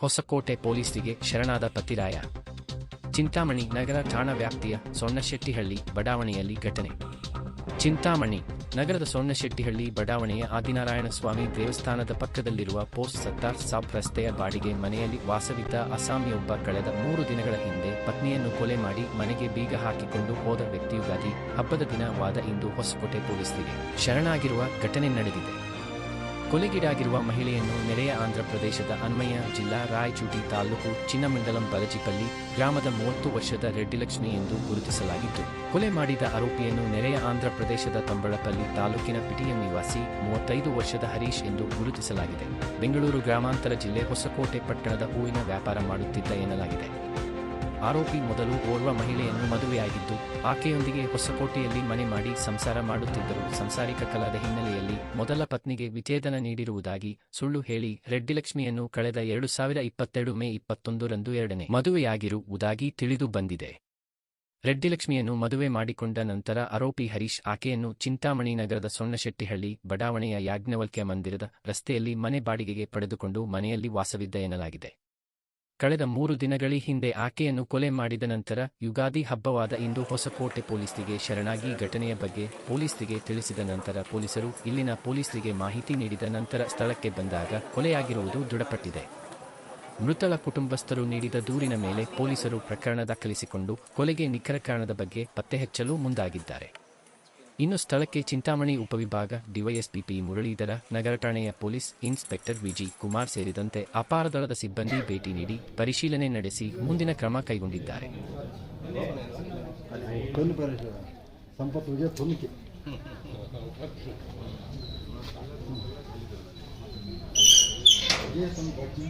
ಹೊಸಕೋಟೆ ಪೊಲೀಸರಿಗೆ ಶರಣಾದ ಪತಿರಾಯ ಚಿಂತಾಮಣಿ ನಗರ ಠಾಣಾ ವ್ಯಾಪ್ತಿಯ ಸೊಣ್ಣಶೆಟ್ಟಿಹಳ್ಳಿ ಬಡಾವಣೆಯಲ್ಲಿ ಘಟನೆ. ಚಿಂತಾಮಣಿ ನಗರದ ಸೊಣ್ಣಶೆಟ್ಟಿಹಳ್ಳಿ ಬಡಾವಣೆಯ ಆದಿನಾರಾಯಣ ಸ್ವಾಮಿ ದೇವಸ್ಥಾನದ ಪಕ್ಕದಲ್ಲಿರುವ ಪೋಸ್ಟ್ ಸತ್ತಾರ್ ಸಾಬ್ ರಸ್ತೆಯ ಬಾಡಿಗೆ ಮನೆಯಲ್ಲಿ ವಾಸವಿದ್ದ ಅಸ್ಸಾಮಿಯೊಬ್ಬ ಕಳೆದ ಮೂರು ದಿನಗಳ ಹಿಂದೆ ಪತ್ನಿಯನ್ನು ಕೊಲೆ ಮಾಡಿ ಮನೆಗೆ ಬೀಗ ಹಾಕಿಕೊಂಡು ಹೋದ ವ್ಯಕ್ತಿಯುಗಾದಿ ಹಬ್ಬದ ದಿನವಾದ ಇಂದು ಹೊಸಕೋಟೆ ಪೊಲೀಸರಿಗೆ ಶರಣಾಗಿರುವ ಘಟನೆ ನಡೆದಿದೆ. ಕೊಲೆಗೀಡಾಗಿರುವ ಮಹಿಳೆಯನ್ನು ನೆರೆಯ ಆಂಧ್ರಪ್ರದೇಶದ ಅನ್ಮಯ ಜಿಲ್ಲಾ ರಾಯಚೂಟಿ ತಾಲೂಕು ಚಿನ್ನಮಂಡಲಂ ಬಲಜಿಪಲ್ಲಿ ಗ್ರಾಮದ ಮೂವತ್ತು ವರ್ಷದ ರೆಡ್ಡಿಲಕ್ಷ್ಮಿ ಎಂದು ಗುರುತಿಸಲಾಗಿತ್ತು. ಕೊಲೆ ಮಾಡಿದ ಆರೋಪಿಯನ್ನು ನೆರೆಯ ಆಂಧ್ರಪ್ರದೇಶದ ತಂಬಳಪಲ್ಲಿ ತಾಲೂಕಿನ ಪಿಟಿಎಂ ನಿವಾಸಿ ಮೂವತ್ತೈದು ವರ್ಷದ ಹರೀಶ್ ಎಂದು ಗುರುತಿಸಲಾಗಿದೆ. ಬೆಂಗಳೂರು ಗ್ರಾಮಾಂತರ ಜಿಲ್ಲೆ ಹೊಸಕೋಟೆ ಪಟ್ಟಣದ ಹೂವಿನ ವ್ಯಾಪಾರ ಮಾಡುತ್ತಿದ್ದ ಎನ್ನಲಾಗಿದೆ. ಆರೋಪಿ ಮೊದಲು ಓರ್ವ ಮಹಿಳೆಯನ್ನು ಮದುವೆಯಾಗಿದ್ದು, ಆಕೆಯೊಂದಿಗೆ ಹೊಸಕೋಟೆಯಲ್ಲಿ ಮನೆ ಮಾಡಿ ಸಂಸಾರ ಮಾಡುತ್ತಿದ್ದರು. ಸಂಸಾರಿಕ ಕಲದ ಹಿನ್ನೆಲೆಯಲ್ಲಿ ಮೊದಲ ಪತ್ನಿಗೆ ವಿಚ್ಛೇದನ ನೀಡಿರುವುದಾಗಿ ಸುಳ್ಳು ಹೇಳಿ ರೆಡ್ಡಿಲಕ್ಷ್ಮಿಯನ್ನು ಕಳೆದ ಎರಡು ಸಾವಿರ ಇಪ್ಪತ್ತೆರಡು ಮೇ ಇಪ್ಪತ್ತೊಂದರಂದು ಎರಡನೇ ಮದುವೆಯಾಗಿರುವುದಾಗಿ ತಿಳಿದು ಬಂದಿದೆ. ರೆಡ್ಡಿಲಕ್ಷ್ಮಿಯನ್ನು ಮದುವೆ ಮಾಡಿಕೊಂಡ ನಂತರ ಆರೋಪಿ ಹರೀಶ್ ಆಕೆಯನ್ನು ಚಿಂತಾಮಣಿ ನಗರದ ಸೊಣ್ಣಶೆಟ್ಟಿಹಳ್ಳಿ ಬಡಾವಣೆಯ ಯಾಜ್ಞವಲ್ಕ್ಯ ಮಂದಿರದ ರಸ್ತೆಯಲ್ಲಿ ಮನೆ ಬಾಡಿಗೆಗೆ ಪಡೆದುಕೊಂಡು ಮನೆಯಲ್ಲಿ ವಾಸವಿದ್ದ ಎನ್ನಲಾಗಿದೆ. ಕಳೆದ ಮೂರು ದಿನಗಳ ಹಿಂದೆ ಆಕೆಯನ್ನು ಕೊಲೆ ಮಾಡಿದ ನಂತರ ಯುಗಾದಿ ಹಬ್ಬವಾದ ಇಂದು ಹೊಸಕೋಟೆ ಪೊಲೀಸರಿಗೆ ಶರಣಾಗಿ ಘಟನೆಯ ಬಗ್ಗೆ ಪೊಲೀಸರಿಗೆ ತಿಳಿಸಿದ ನಂತರ ಪೊಲೀಸರು ಇಲ್ಲಿನ ಪೊಲೀಸರಿಗೆ ಮಾಹಿತಿ ನೀಡಿದ ನಂತರ ಸ್ಥಳಕ್ಕೆ ಬಂದಾಗ ಕೊಲೆಯಾಗಿರುವುದು ದೃಢಪಟ್ಟಿದೆ. ಮೃತಳ ಕುಟುಂಬಸ್ಥರು ನೀಡಿದ ದೂರಿನ ಮೇಲೆ ಪೊಲೀಸರು ಪ್ರಕರಣ ದಾಖಲಿಸಿಕೊಂಡು ಕೊಲೆಗೆ ನಿಖರ ಕಾರಣದ ಬಗ್ಗೆ ಪತ್ತೆಹಚ್ಚಲು ಮುಂದಾಗಿದ್ದಾರೆ. ಇನ್ನು ಸ್ಥಳಕ್ಕೆ ಚಿಂತಾಮಣಿ ಉಪವಿಭಾಗ, ಡಿವೈಎಸ್ಪಿಪಿ ಮುರಳೀಧರ, ನಗರ ಠಾಣೆಯ ಪೊಲೀಸ್ ಇನ್ಸ್ಪೆಕ್ಟರ್ ವಿಜಿ ಕುಮಾರ್ ಸೇರಿದಂತೆ ಅಪಾರ ದಳದ ಸಿಬ್ಬಂದಿ ಭೇಟಿ ನೀಡಿ ಪರಿಶೀಲನೆ ನಡೆಸಿ ಮುಂದಿನ ಕ್ರಮ ಕೈಗೊಂಡಿದ್ದಾರೆ.